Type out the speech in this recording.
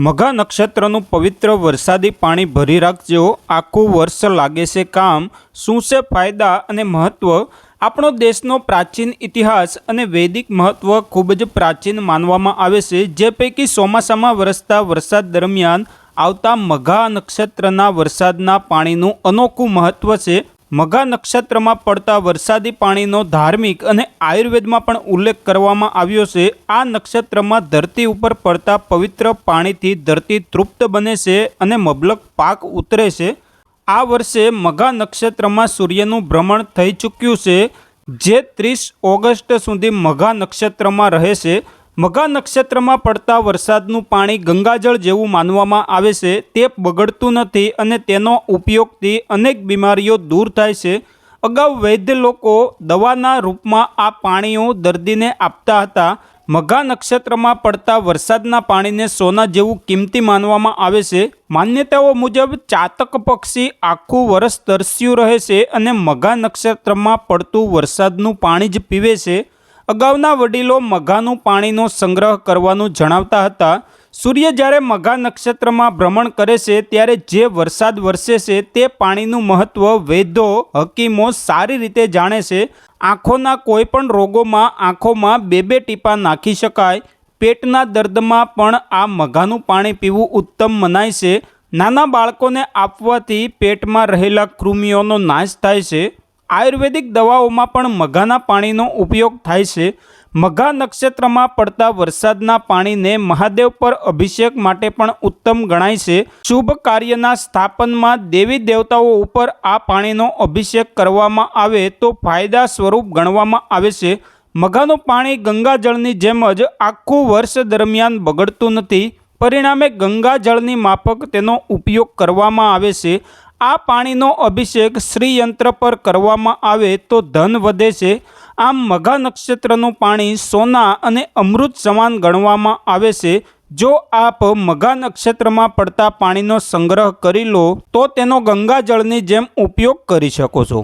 મઘા નક્ષત્રનું પવિત્ર વરસાદી પાણી ભરી રાખજો. આખું વર્ષ લાગે છે કામ, શું છે ફાયદા અને મહત્ત્વ આપણો દેશનો પ્રાચીન ઇતિહાસ અને વૈદિક મહત્ત્વ ખૂબ જ પ્રાચીન માનવામાં આવે છે. જે પૈકી ચોમાસામાં વરસતા વરસાદ દરમિયાન આવતા મઘા નક્ષત્રના વરસાદના પાણીનું અનોખું મહત્ત્વ છે. મઘા નક્ષત્રમાં પડતા વરસાદી પાણીનો ધાર્મિક અને આયુર્વેદમાં પણ ઉલ્લેખ કરવામાં આવ્યો છે. આ નક્ષત્રમાં ધરતી ઉપર પડતા પવિત્ર પાણીથી ધરતી તૃપ્ત બને છે અને મબલક પાક ઉતરે છે. આ વર્ષે મઘા નક્ષત્રમાં સૂર્યનું ભ્રમણ થઈ ચૂક્યું છે. જે ત્રીસ ઓગસ્ટ સુધી મઘા નક્ષત્રમાં રહે છે. મઘા નક્ષત્રમાં પડતા વરસાદનું પાણી ગંગાજળ જેવું માનવામાં આવે છે, તે બગડતું નથી અને તેનો ઉપયોગથી અનેક બીમારીઓ દૂર થાય છે. અગાઉ વૈદ્ય લોકો દવાના રૂપમાં આ પાણીઓ દર્દીને આપતા હતા. મઘા નક્ષત્રમાં પડતા વરસાદના પાણીને સોના જેવું કિંમતી માનવામાં આવે છે. માન્યતાઓ મુજબ ચાતક પક્ષી આખું વરસ તરસ્યું રહે છે અને મઘા નક્ષત્રમાં પડતું વરસાદનું પાણી જ પીવે છે. અગાઉના વડીલો મઘાનું પાણીનો સંગ્રહ કરવાનું જણાવતા હતા. સૂર્ય જ્યારે મઘા નક્ષત્રમાં ભ્રમણ કરે છે, ત્યારે જે વરસાદ વરસે છે, તે પાણીનું મહત્ત્વ વેદો, હકીમો સારી રીતે જાણે છે. આંખોના કોઈપણ રોગોમાં આંખોમાં બે બે ટીપા નાખી શકાય. પેટના દર્દમાં પણ આ મઘાનું પાણી પીવું ઉત્તમ મનાય છે. નાના બાળકોને આપવાથી પેટમાં રહેલા કૃમિઓનો નાશ થાય છે. આયુર્વેદિક દવાઓમાં પણ મઘાના પાણીનો ઉપયોગ થાય છે. મઘા નક્ષત્રમાં પડતા વરસાદના પાણીને મહાદેવ પર અભિષેક માટે પણ ઉત્તમ ગણાય છે. શુભ કાર્યના સ્થાપનમાં દેવી દેવતાઓ ઉપર આ પાણીનો અભિષેક કરવામાં આવે તો ફાયદા સ્વરૂપ ગણવામાં આવે છે. મઘાનું પાણી ગંગાજળની જેમ જ આખું વર્ષ દરમિયાન બગડતું નથી. પરિણામે ગંગાજળની માફક તેનો ઉપયોગ કરવામાં આવે છે. આ પાણીનો અભિષેક શ્રીયંત્ર પર કરવામાં આવે તો ધન વધે છે. આમ મઘા નક્ષત્રનું પાણી સોના અને અમૃત સમાન ગણવામાં આવે છે. જો આપ મઘા નક્ષત્રમાં પડતા પાણીનો સંગ્રહ કરી લો, તો તેનો ગંગાજળની જેમ ઉપયોગ કરી શકો છો.